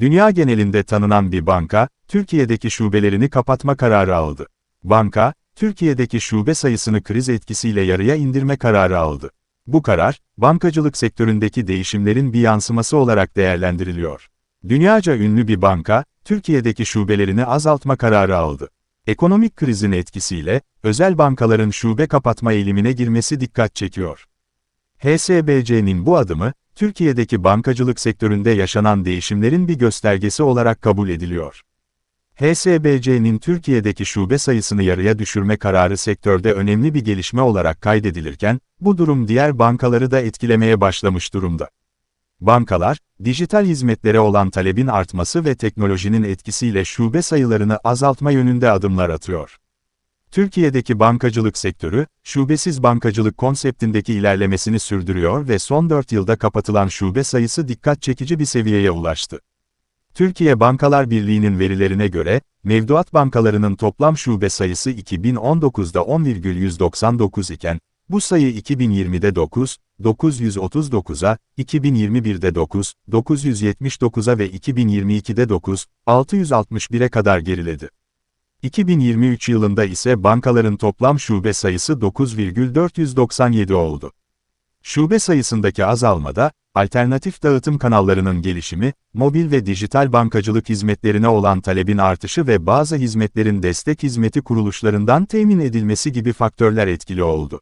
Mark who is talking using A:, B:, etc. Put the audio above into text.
A: Dünya genelinde tanınan bir banka, Türkiye'deki şubelerini kapatma kararı aldı. Banka, Türkiye'deki şube sayısını kriz etkisiyle yarıya indirme kararı aldı. Bu karar, bankacılık sektöründeki değişimlerin bir yansıması olarak değerlendiriliyor. Dünyaca ünlü bir banka, Türkiye'deki şubelerini azaltma kararı aldı. Ekonomik krizin etkisiyle, özel bankaların şube kapatma eğilimine girmesi dikkat çekiyor. HSBC'nin bu adımı, Türkiye'deki bankacılık sektöründe yaşanan değişimlerin bir göstergesi olarak kabul ediliyor. HSBC'nin Türkiye'deki şube sayısını yarıya düşürme kararı sektörde önemli bir gelişme olarak kaydedilirken, bu durum diğer bankaları da etkilemeye başlamış durumda. Bankalar, dijital hizmetlere olan talebin artması ve teknolojinin etkisiyle şube sayılarını azaltma yönünde adımlar atıyor. Türkiye'deki bankacılık sektörü, şubesiz bankacılık konseptindeki ilerlemesini sürdürüyor ve son 4 yılda kapatılan şube sayısı dikkat çekici bir seviyeye ulaştı. Türkiye Bankalar Birliği'nin verilerine göre, mevduat bankalarının toplam şube sayısı 2019'da 10,199 iken, bu sayı 2020'de 9, 939'a, 2021'de 9, 979'a ve 2022'de 9, 661'e kadar geriledi. 2023 yılında ise bankaların toplam şube sayısı 9,497 oldu. Şube sayısındaki azalmada, alternatif dağıtım kanallarının gelişimi, mobil ve dijital bankacılık hizmetlerine olan talebin artışı ve bazı hizmetlerin destek hizmeti kuruluşlarından temin edilmesi gibi faktörler etkili oldu.